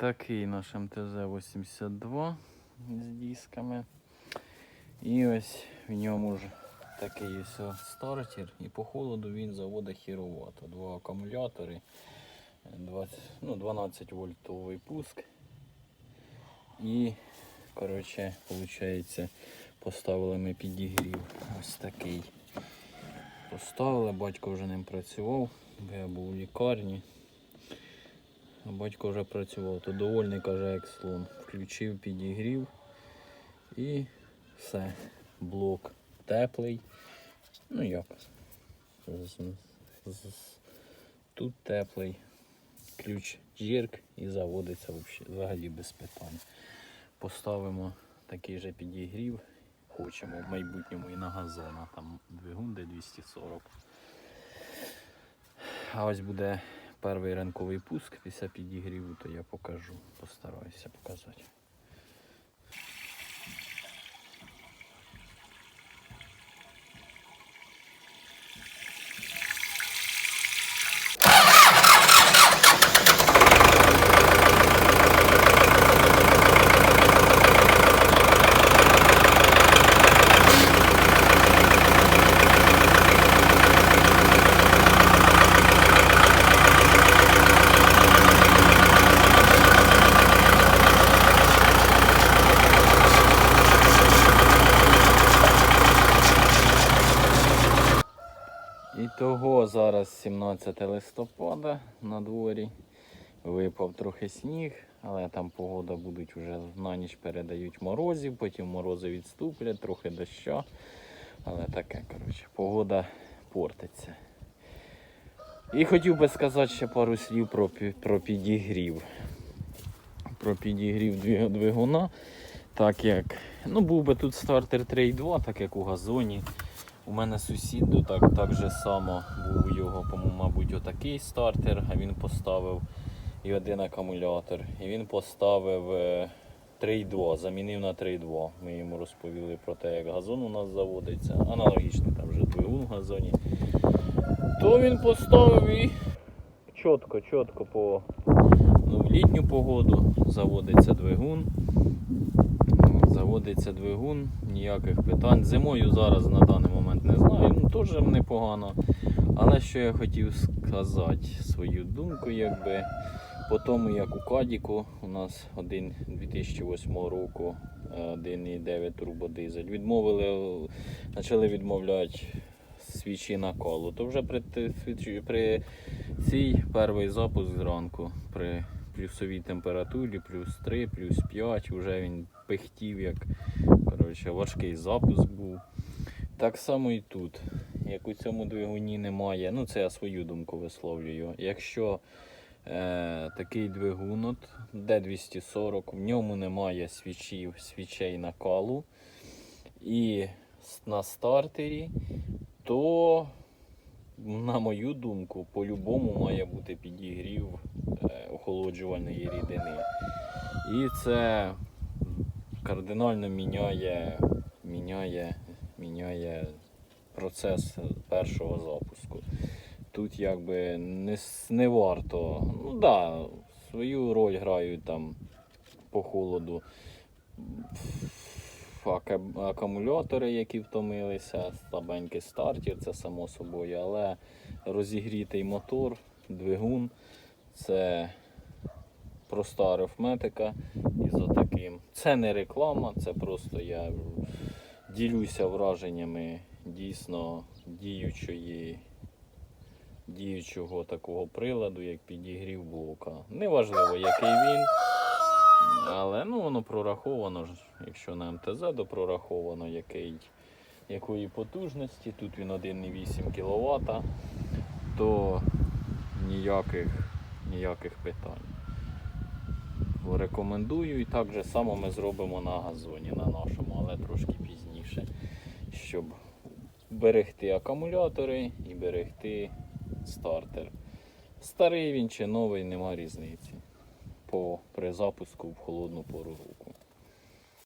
Такий наш МТЗ-82 з дисками. І ось в ньому ж такий ось стартер. І по холоду він заводить хіровато. Два акумулятори, 20, ну, 12 вольтовий пуск. І, коротше, виходить, поставили ми підігрів. Ось такий. Поставили, батько вже ним працював, бо я був у лікарні. Батько вже працював, то довольний каже, як слон. Включив, підігрів і все. Блок теплий. Ну як? Тут теплий. Ключ жірк і заводиться взагалі без питань. Поставимо такий же підігрів. Хочемо в майбутньому і на газон, а там двигун де 240. А ось буде перший ранковий пуск після підігріву, то я покажу. Постараюся показати. І того зараз 17 листопада на дворі. Випав трохи сніг, але там погода будуть вже на ніч передають морозів, потім морози відступлять, трохи доща. Але таке, коротше, погода портиться. І хотів би сказати ще пару слів про, про підігрів. Про підігрів двигуна. Так як, ну був би тут стартер 3.2, так як у газоні. У мене сусід так, так же само був у його, мабуть, отакий стартер, а він поставив і один акумулятор. І він поставив е, 3.2, замінив на 3.2. Ми йому розповіли про те, як газон у нас заводиться. Аналогічний там вже двигун в газоні. То він поставив і чітко, чітко по ну, в літню погоду заводиться двигун. Заводиться двигун, ніяких питань. Зимою зараз на даний момент не знаю, ну теж непогано. Але що я хотів сказати, свою думку, якби по тому, як у Кадіку у нас один 2008 року е, 1,9 турбодизель. Відмовили, е, почали відмовляти свічі накалу. То вже при, при цій перший запуск зранку при плюсовій температурі, плюс 3, плюс 5, вже він пихтів, як коротше, важкий запуск був. Так само і тут. Як у цьому двигуні немає, ну це я свою думку висловлюю. Якщо е, такий двигун, от, D240, в ньому немає свічів, свічей накалу і на стартері, то, на мою думку, по-любому має бути підігрів е, охолоджувальної рідини. І це кардинально міняє, міняє, міняє процес першого запуску. Тут якби не, не варто. Ну да, свою роль грають там по холоду. Ака- Акумулятори, які втомилися, слабенький стартер, це само собою, але розігрітий мотор, двигун це проста арифметика із отаким. Це не реклама, це просто я ділюся враженнями дійсно діючої, діючого такого приладу, як підігрів блока. Неважливо, який він. Але ну, воно прораховано, якщо на МТЗ, то прораховано який, якої потужності. Тут він 1,8 кВт, то ніяких, ніяких питань. Рекомендую і так же само ми зробимо на газоні на нашому, але трошки пізніше, щоб берегти акумулятори і берегти стартер. Старий він чи новий, нема різниці по при запуску в холодну пору року.